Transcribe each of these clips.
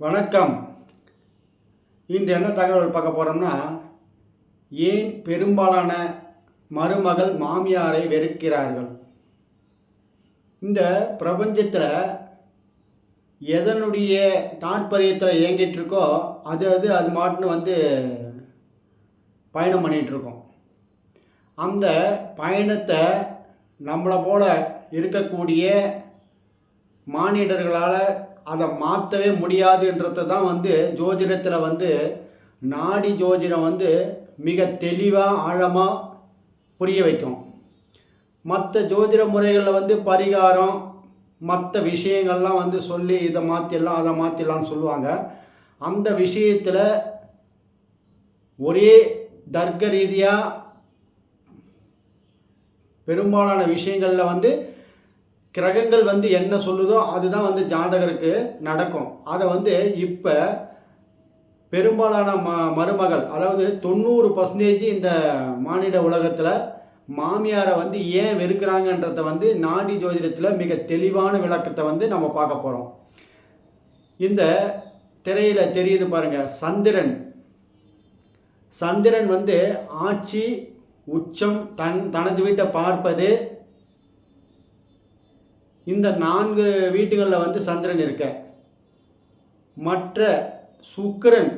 வணக்கம். இன்று என்ன தகவல் பார்க்க போகிறோம்னா ஏன் பெரும்பாலான மருமகள் மாமியாரை வெறுக்கிறார்கள்? இந்த பிரபஞ்சத்தில் எதனுடைய தாற்பயத்தில் இயங்கிட்டு இருக்கோ அது அது அது மாட்டுன்னு வந்து பயணம் பண்ணிகிட்ருக்கோம் அந்த பயணத்தை நம்மளை போல் இருக்கக்கூடிய மானிடர்களால் அதை மாற்றவே முடியாதுன்றது தான் வந்து ஜோதிடத்தில் வந்து நாடி ஜோதிடம் வந்து மிக தெளிவாக ஆழமாக புரிய வைக்கும். மற்ற ஜோதிட முறைகளில் வந்து பரிகாரம் மற்ற விஷயங்கள்லாம் வந்து சொல்லி இதை மாற்றிடலாம் அதை மாற்றிடலாம்னு சொல்லுவாங்க. அந்த விஷயத்தில் ஒரே தர்க்க ரீதியாக பெரும்பாலான விஷயங்களில் வந்து கிரகங்கள் வந்து என்ன சொல்லுதோ அதுதான் வந்து ஜாதகருக்கு நடக்கும். அதை வந்து இப்போ பெரும்பாலான ம மருமகள் அதாவது தொண்ணூறு பர்சன்டேஜ் இந்த மானிட உலகத்தில் மாமியாரை வந்து ஏன் வெறுக்கிறாங்கன்றத வந்து நாடி ஜோதிடத்தில் மிக தெளிவான விளக்கத்தை வந்து நம்ம பார்க்க போகிறோம் இந்த திரையில் தெரியுது பாருங்கள் சந்திரன். சந்திரன் வந்து ஆட்சி உச்சம் தன் தனது வீட்டை பார்ப்பது இந்த நான்கு வீட்டுகளில் வந்து சந்திரன் இருக்க. மற்ற சுக்கரன்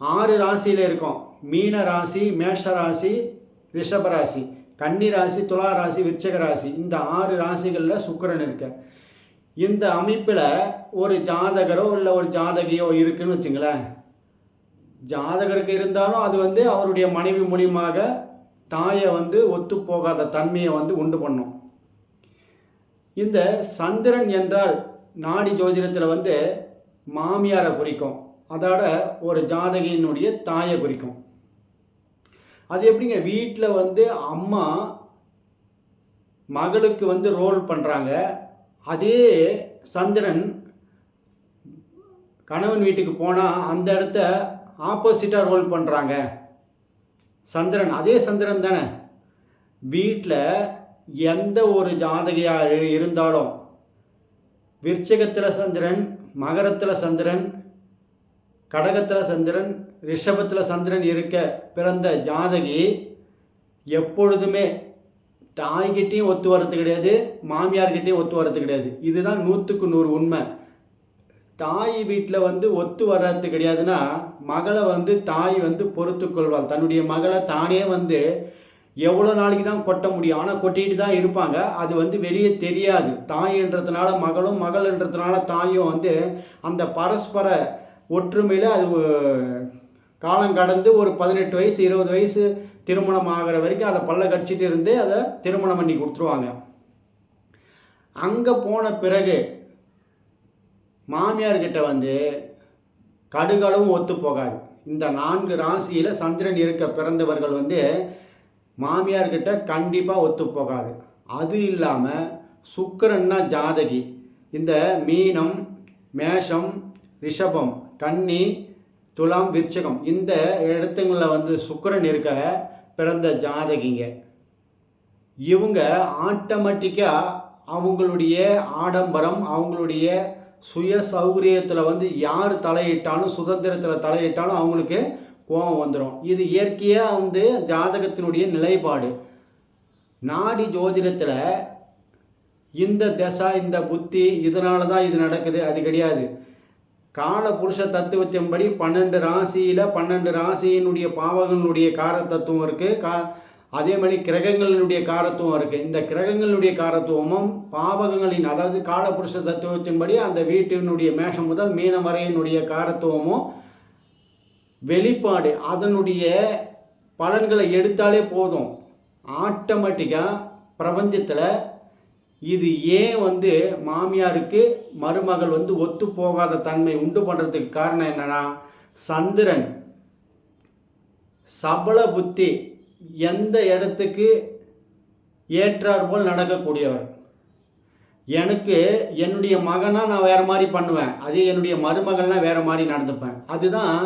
ஆறு ராசியில் இருக்கும். மீன ராசி மேஷ ராசி ரிஷப ராசி கன்னி ராசி துலா ராசி விருச்சக ராசி. இந்த ஆறு ராசிகளில் சுக்கரன் இருக்க. இந்த அமைப்பில் ஒரு ஜாதகரோ இல்லை ஒரு ஜாதகியோ இருக்குன்னு வச்சுங்களேன். ஜாதகருக்கு இருந்தாலும் அது வந்து அவருடைய மனைவி மூலியமாக தாயை வந்து ஒத்து போகாத தன்மையை வந்து உண்டு பண்ணும். இந்த சந்திரன் என்றால் நாடி ஜோதிடத்தில் வந்து மாமியாரை குறிக்கும். அதோட ஒரு ஜாதகியினுடைய தாயை குறிக்கும். அது எப்படிங்க? வீட்டில் வந்து அம்மா மகளுக்கு வந்து ரோல் பண்ணுறாங்க அதே சந்திரன் கணவன் வீட்டுக்கு போனால் அந்த இடத்த ஆப்போசிட்டாக ரோல் பண்ணுறாங்க சந்திரன் அதே சந்திரன் தானே. வீட்டில் எந்த ஒரு ஜாதகையாக இருந்தாலும் விருச்சகத்தில் சந்திரன் மகரத்தில் சந்திரன் கடகத்தில் சந்திரன் ரிஷபத்தில் சந்திரன் இருக்க பிறந்த ஜாதகி எப்பொழுதுமே தாய்கிட்டையும் ஒத்து வர்றது கிடையாது மாமியார்கிட்டையும் ஒத்து வர்றது கிடையாது. இதுதான் நூற்றுக்கு நூறு உண்மை. தாய் வீட்டில் வந்து ஒத்து வர்றது கிடையாதுன்னா மகளை வந்து தாய் வந்து பொறுத்து கொள்வாள். தன்னுடைய மகளை தானே வந்து எவ்வளோ நாளைக்கு தான் கொட்ட முடியும்? ஆனால் கொட்டிட்டு தான் இருப்பாங்க. அது வந்து வெளியே தெரியாது. தாயின்றதுனால மகளும் மகள்ன்றதுனால தாயும் வந்து அந்த பரஸ்பர ஒற்றுமையில் அது காலம் கடந்து ஒரு பதினெட்டு வயசு இருபது வயசு திருமணம் ஆகிற வரைக்கும் அதை பல்ல கடிச்சிட்டு இருந்து அதை திருமணம் பண்ணி கொடுத்துருவாங்க. அங்கே போன பிறகு மாமியார்கிட்ட வந்து கடுகளவும் ஒத்து போகாது. இந்த நான்கு ராசியில் சந்திரன் இருக்க பிறந்தவர்கள் வந்து மாமியார்கிட்ட கண்டிப்பாக ஒத்து போகாது அது இல்லாமல் சுக்கரன்னா ஜாதகி. இந்த மீனம் மேஷம் ரிஷபம் கன்னி துலாம் விருச்சகம் இந்த இடத்துங்களில் வந்து சுக்கரன் இருக்க பிறந்த ஜாதகிங்க. இவங்க ஆட்டோமேட்டிக்காக அவங்களுடைய ஆடம்பரம் அவங்களுடைய சுய சௌகரியத்தில் வந்து யார் தலையிட்டாலும் சுதந்திரத்தில் தலையிட்டாலும் அவங்களுக்கு கோபம் வந்துடும் இது இயற்கையாக வந்து ஜாதகத்தினுடைய நிலைப்பாடு. நாடி ஜோதிடத்தில் இந்த தசா இந்த புத்தி இதனால தான் இது நடக்குது. அது கிடையாது. கால புருஷ தத்துவத்தின்படி பன்னெண்டு ராசியில் பன்னெண்டு ராசியினுடைய பாவகங்களுடைய கார தத்துவம் இருக்குது கா அதே மாதிரி கிரகங்களினுடைய காரத்துவம் இருக்குது இந்த கிரகங்களுடைய காரத்துவமும் பாவகங்களின் அதாவது காலபுருஷ தத்துவத்தின்படி அந்த வீட்டினுடைய மேஷம் முதல் மீன வரையினுடைய காரத்துவமும் வெளிப்பாடு அதனுடைய பலன்களை எடுத்தாலே போதும். ஆட்டோமேட்டிக்காக பிரபஞ்சத்தில் இது ஏன் வந்து மாமியாருக்கு மருமகள் வந்து ஒத்து போகாத தன்மை உண்டு பண்ணுறதுக்கு காரணம் என்னென்னா சந்திரன் சபல புத்தி எந்த இடத்துக்கு ஏற்றார் போல் நடக்கக்கூடியவர். எனக்கு என்னுடைய மகனாக நான் வேறு மாதிரி பண்ணுவேன். அதே என்னுடைய மருமகள்னால் வேறு மாதிரி நடந்துப்பேன். அதுதான்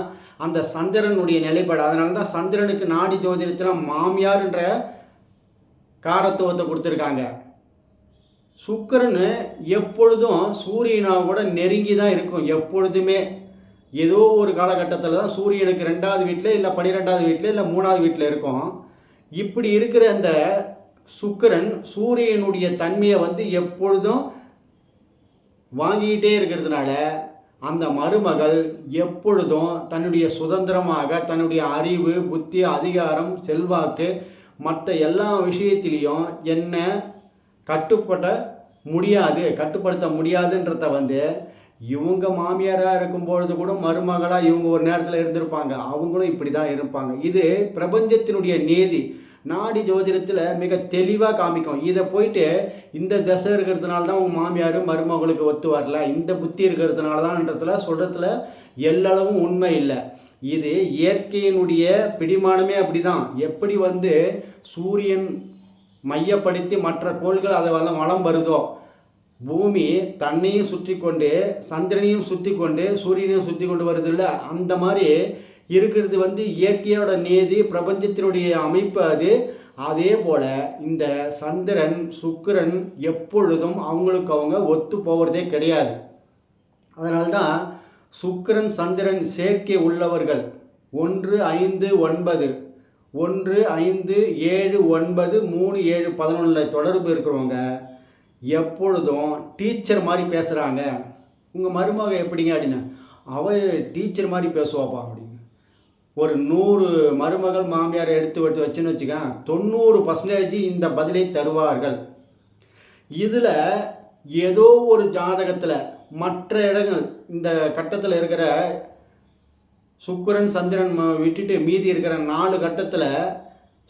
அந்த சந்திரனுடைய நிலைப்பாடு. அதனால தான் சந்திரனுக்கு நாடி ஜோதிடத்தில் மாமியார்ன்ற காரத்துவத்தை கொடுத்துருக்காங்க. சுக்கரன் எப்பொழுதும் சூரியனாக கூட நெருங்கி தான் இருக்கும். எப்பொழுதுமே ஏதோ ஒரு காலகட்டத்தில் தான் சூரியனுக்கு ரெண்டாவது வீட்டில் இல்லை பன்னிரெண்டாவது வீட்டில் இல்லை மூணாவது வீட்டில் இருக்கும். இப்படி இருக்கிற அந்த சுக்கிரன் சூரியனுடைய தன்மையை வந்து எப்பொழுதும் வாங்கிக்கிட்டே இருக்கிறதுனால அந்த மருமகள் எப்பொழுதும் தன்னுடைய சுதந்திரமாக தன்னுடைய அறிவு புத்தி அதிகாரம் செல்வாக்கு மற்ற எல்லா விஷயத்திலையும் என்ன கட்டுப்பட முடியாது கட்டுப்படுத்த முடியாதுன்றத வந்து இவங்க மாமியாராக இருக்கும்பொழுது கூட மருமகளாக இவங்க ஒரு நேரத்தில் இருந்திருப்பாங்க. அவங்களும் இப்படி தான் இருப்பாங்க. இது பிரபஞ்சத்தினுடைய நீதி. நாடி ஜோதிடத்தில் மிக தெளிவாக காமிக்கும். இதை போயிட்டு இந்த தசை இருக்கிறதுனால தான் உங்கள் மாமியார் மருமகளுக்கு ஒத்து வரல. இந்த புத்தி இருக்கிறதுனால தான்ன்றதுல சொல்கிறதுல எல்லளவும் உண்மை இல்லை. இது இயற்கையினுடைய பிடிமானமே அப்படி தான் எப்படி வந்து சூரியன் மையப்படுத்தி மற்ற கோள்கள் அதை வந்து வளம் வருதோ? பூமி தன்னையும் சுற்றி கொண்டு சந்திரனையும் சுற்றி கொண்டு சூரியனையும் சுற்றி கொண்டு வருது இல்லை? அந்த மாதிரி இருக்கிறது வந்து இயற்கையோட நேதி பிரபஞ்சத்தினுடைய அமைப்பு அது. அதே போல் இந்த சந்திரன் சுக்கிரன் எப்பொழுதும் அவங்களுக்கு அவங்க ஒத்து போகிறதே கிடையாது. அதனால்தான் சுக்கிரன் சந்திரன் சேர்க்கை உள்ளவர்கள். ஒன்று ஐந்து ஒன்பது. ஒன்று ஐந்து ஏழு ஒன்பது மூணு ஏழு பதினொன்றில் தொடர்பு இருக்கிறவங்க எப்பொழுதும் டீச்சர் மாதிரி பேசுகிறாங்க உங்கள் மருமக எப்படிங்க அப்படின்னு அவ டீச்சர் மாதிரி பேசுவாப்பா அப்படின்னு. ஒரு நூறு மருமகள் மாமியார் எடுத்து எடுத்து வச்சுன்னு வச்சுக்க தொண்ணூறு பர்சன்டேஜ் இந்த பதிலை தருவார்கள். இதில் ஏதோ ஒரு ஜாதகத்தில் மற்ற இடங்கள் இந்த கட்டத்தில் இருக்கிற சுக்கிரன் சந்திரன் விட்டுட்டு மீதி இருக்கிற நாலு கட்டத்தில்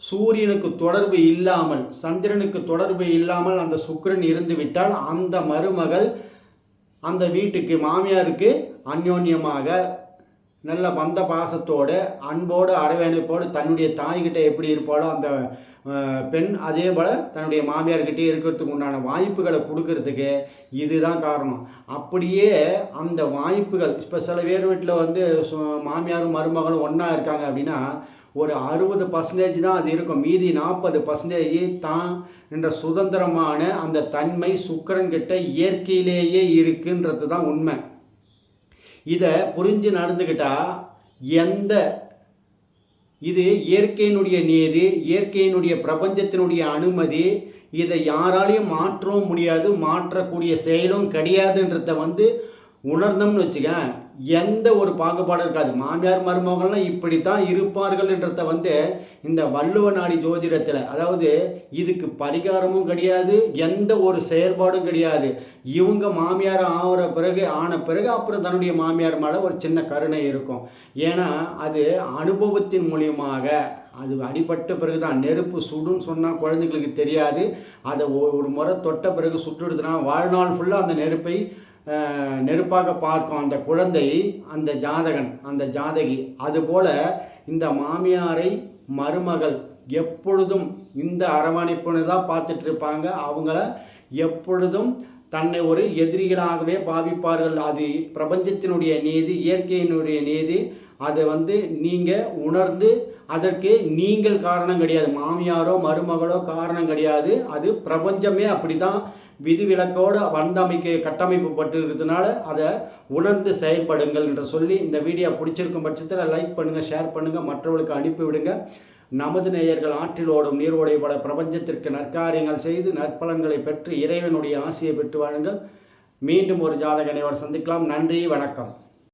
சூரியனுக்கு தொடர்பு இல்லாமல் சந்திரனுக்கு தொடர்பு இல்லாமல் அந்த சுக்கரன் இருந்து விட்டால் அந்த மருமகள் அந்த வீட்டுக்கு மாமியாருக்கு அந்யோன்யமாக நல்ல பந்த பாசத்தோடு அன்போடு அரவணைப்போடு தன்னுடைய தாய்கிட்ட எப்படி இருப்பாளோ அந்த பெண் அதே போல் தன்னுடைய மாமியார்கிட்டே இருக்கிறதுக்கு உண்டான வாய்ப்புகளை கொடுக்கறதுக்கு இதுதான் காரணம். அப்படியே அந்த வாய்ப்புகள் இப்போ சில பேர் வீட்டில் வந்து சு- மாமியாரும் மருமகளும் ஒன்றா இருக்காங்க அப்படின்னா ஒரு அறுபது பர்சன்டேஜ் தான் அது இருக்கும். மீதி நாற்பது பர்சன்டேஜ் தான் என்ற சுதந்திரமான அந்த தன்மை சுக்கரன்கிட்ட இயற்கையிலேயே இருக்குன்றது தான் உண்மை. இதை புரிஞ்சு நடந்துக்கிட்டால் எந்த இது இயற்கையினுடைய நீதி இயற்கையினுடைய பிரபஞ்சத்தினுடைய அனுமதி இதை யாராலையும் மாற்றவும் முடியாது மாற்றக்கூடிய செயலும் கிடையாதுன்றத வந்து உணர்ந்தோம்னு வச்சுக்க எந்த ஒரு பாகுபாடும் இருக்காது. மாமியார் மருமகள்லாம் இப்படி தான் இருப்பார்கள் என்றத வந்து இந்த வள்ளுவ நாடி ஜோதிடத்தில் அதாவது இதுக்கு பரிகாரமும் கிடையாது எந்த ஒரு செயல்பாடும் கிடையாது. இவங்க மாமியார் ஆகிற பிறகு ஆன பிறகு அப்புறம் தன்னுடைய மாமியார் மேலே ஒரு சின்ன கருணை இருக்கும். ஏன்னா அது அனுபவத்தின் மூலியமாக அது அடிபட்ட பிறகு தான் நெருப்பு சுடுன்னு சொன்னால் குழந்தைங்களுக்கு தெரியாது. அதை ஒரு முறை தொட்ட பிறகு சுட்டுடுதுன்னா வாழ்நாள் ஃபுல்லாக அந்த நெருப்பை நெருப்பாக பார்க்கும் அந்த குழந்தை அந்த ஜாதகன் அந்த ஜாதகி. அதுபோல் இந்த மாமியாரை மருமகள் எப்பொழுதும் இந்த அரவணைப்புன்னு தான் பார்த்துட்டு இருப்பாங்க அவங்கள எப்பொழுதும் தன்னை ஒரு எதிரிகளாகவே பாவிப்பார்கள். அது பிரபஞ்சத்தினுடைய நீதி இயற்கையினுடைய நீதி. அதை வந்து நீங்கள் உணர்ந்து அதற்கு நீங்கள் காரணம் கிடையாது. மாமியாரோ மருமகளோ காரணம் கிடையாது. அது பிரபஞ்சமே அப்படி தான் விதிவிலக்கோடு வந்தமைக்கு கட்டமைப்பு பட்டு இருக்கிறதுனால அதை உணர்ந்து செயல்படுங்கள் என்று சொல்லி இந்த வீடியோ பிடிச்சிருக்கும் பட்சத்தில் லைக் பண்ணுங்கள் ஷேர் பண்ணுங்கள் மற்றவர்களுக்கு அனுப்பிவிடுங்க நமது நேயர்கள் ஆற்றில் ஓடும் நீரோடை பல பிரபஞ்சத்திற்கு நற்காரியங்கள் செய்து நற்பலன்களை பெற்று இறைவனுடைய ஆசையை பெற்று வாழுங்கள். மீண்டும் ஒரு ஜாதக நினைவர் சந்திக்கலாம். நன்றி வணக்கம்.